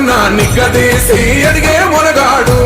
కన్నా నిగ్గదీసి అడిగే మునగాడు.